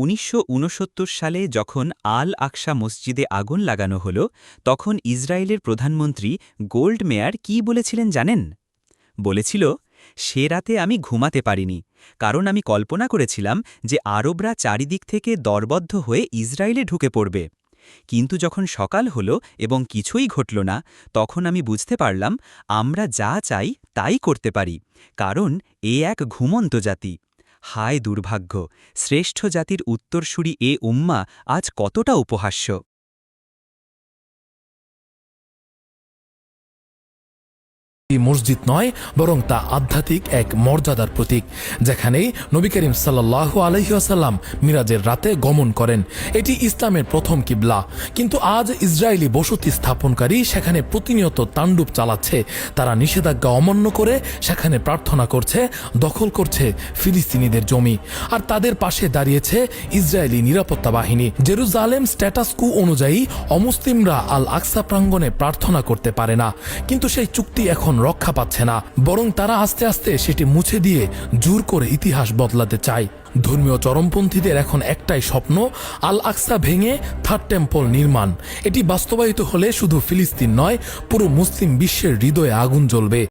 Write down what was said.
উনিশশো উনসত্তর সালে যখন আল আকসা মসজিদে আগুন লাগানো হল, তখন ইসরায়েলের প্রধানমন্ত্রী গোল্ড মেয়ার কি বলেছিলেন জানেন? বলেছিল, সে রাতে আমি ঘুমাতে পারিনি, কারণ আমি কল্পনা করেছিলাম যে আরবরা চারিদিক থেকে দরবদ্ধ হয়ে ইসরায়েলে ঢুকে পড়বে। কিন্তু যখন সকাল হল এবং কিছুই ঘটল না, তখন আমি বুঝতে পারলাম, আমরা যা চাই তাই করতে পারি, কারণ এ এক ঘুমন্ত জাতি। হায় দুর্ভাগ্য শ্রেষ্ঠ জাতির উত্তরসূরি এ উম্মা আজ কতটা উপহাস্য। মসজিদ নয়, বরং তা আধ্যাত্মিক এক মর্যাদার প্রতীক যেখানে নবী করিম সাল্লাহ আলহিহাসাল্লাম মিরাজের রাতে গমন করেন। এটি ইসলামের প্রথম কিবলা। কিন্তু আজ ইসরায়েলি বসতি স্থাপনকারী সেখানে প্রতিনিয়ত তাণ্ডব চালাচ্ছে। তারা নিষেধাজ্ঞা অমান্য করে সেখানে প্রার্থনা করছে, দখল করছে ফিলিস্তিনিদের জমি। আর তাদের পাশে দাঁড়িয়েছে ইসরায়েলি নিরাপত্তা বাহিনী। জেরুজালেম স্ট্যাটাস কু অনুযায়ী অমুসলিমরা আল আকসা প্রাঙ্গণে প্রার্থনা করতে পারে না। কিন্তু সেই চুক্তি এখন রক্ষা পাচ্ছে না, বরং তারা আস্তে আস্তে সেটি মুছে দিয়ে জোর করে ইতিহাস বদলাতে চায়। ধর্মীয় চরমপন্থীদের এখন একটাই স্বপ্ন আল আকসা ভেঙে থার্ড টেম্পল নির্মাণ। এটি বাস্তবায়িত হলে শুধু ফিলিস্তিন নয়, পুরো মুসলিম বিশ্বের হৃদয়ে আগুন জ্বলবে।